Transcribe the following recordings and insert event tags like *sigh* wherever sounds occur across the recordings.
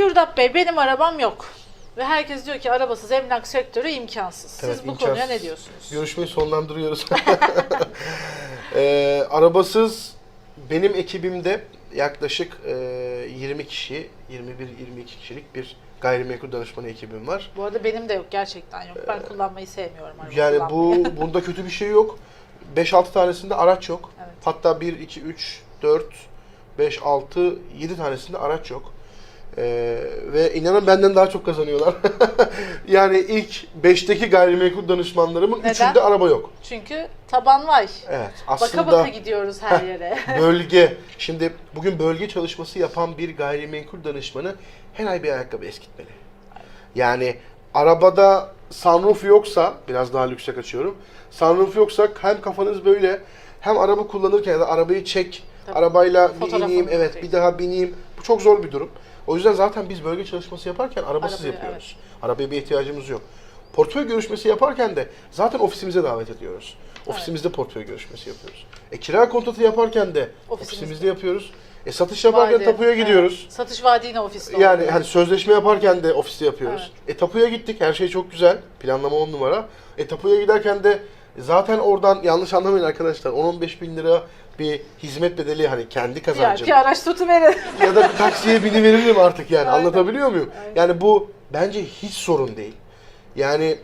Gürdap Bey benim arabam yok. Ve herkes diyor ki arabasız emlak sektörü imkansız. Siz Evet, bu imkansız. konuya ne diyorsunuz? Görüşmeyi sonlandırıyoruz. *laughs* Ee, arabasız benim ekibimde yaklaşık e, 20 kişi, 21-22 kişilik bir gayrimenkul danışmanı ekibim var. Bu arada benim de yok gerçekten yok. Ben kullanmayı sevmiyorum araba Yani kullanmayı. bu bunda kötü bir şey yok. 5-6 tanesinde araç yok. Evet. Hatta 1, 2, 3, 4, 5, 6, 7 tanesinde araç yok. Ee, ve inanın benden daha çok kazanıyorlar. *laughs* yani ilk 5'teki gayrimenkul danışmanlarımın Neden? 3'ünde araba yok. Çünkü taban var. Evet. Baka Aslında baka gidiyoruz her yere. *laughs* bölge. Şimdi bugün bölge çalışması yapan bir gayrimenkul danışmanı her ay bir ayakkabı eskitmeli. Yani arabada sunroof yoksa, biraz daha lükse kaçıyorum. Sunroof yoksa hem kafanız böyle hem araba kullanırken ya da arabayı çek, Tabii. arabayla bir Fotoğrafını ineyim, evet çekeceksin. bir daha bineyim. Bu çok zor bir durum. O yüzden zaten biz bölge çalışması yaparken arabasız Arabayı, yapıyoruz. Arabaya bir ihtiyacımız yok. Portföy görüşmesi yaparken de zaten ofisimize davet ediyoruz. Ofisimizde portföy görüşmesi yapıyoruz. E kira kontratı yaparken de Ofisimizde. ofisimizde yapıyoruz. E satış yaparken Vadi. tapuya Evet. gidiyoruz. Satış vaadi yine ofiste Yani hani sözleşme yaparken de ofiste yapıyoruz. E tapuya gittik. Her şey çok güzel. Planlama on numara. E tapuya giderken de zaten oradan yanlış anlamayın arkadaşlar. 10-15 bin lira bir hizmet bedeli hani kendi kazancım. Bir araç tutuverin. *laughs* ya da bir taksiye biniveririm artık yani. Aynen. Anlatabiliyor muyum? Aynen. Yani bu bence hiç sorun değil. Yani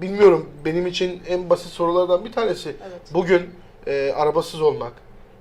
bilmiyorum benim için en basit sorulardan bir tanesi. Evet. Bugün e, arabasız olmak.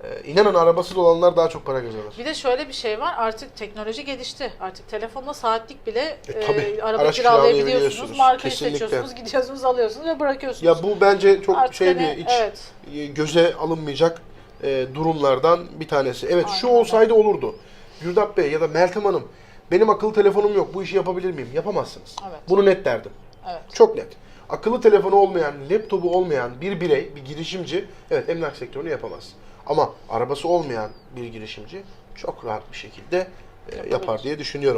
E, inanın arabasız olanlar daha çok para kazanır. Bir de şöyle bir şey var artık teknoloji gelişti. Artık telefonla saatlik bile E, e, araba Araç kiralayabiliyorsunuz. kiralayabiliyorsunuz. Markayı Kesinlikle. seçiyorsunuz, gidiyorsunuz, alıyorsunuz ve bırakıyorsunuz. Ya bu bence çok Artık şey hani, bir hiç evet. e, göze alınmayacak e, durumlardan bir tanesi. Evet şu Aynen öyle. olsaydı olurdu. Gürdap Bey ya da Meltem Hanım benim akıllı telefonum yok bu işi yapabilir miyim? Yapamazsınız. Evet. Bunu net derdim. Evet. Çok net. Akıllı telefonu olmayan, laptopu olmayan bir birey, bir girişimci evet emlak sektörünü yapamaz. Ama arabası olmayan bir girişimci çok rahat bir şekilde e, yapar diye düşünüyorum.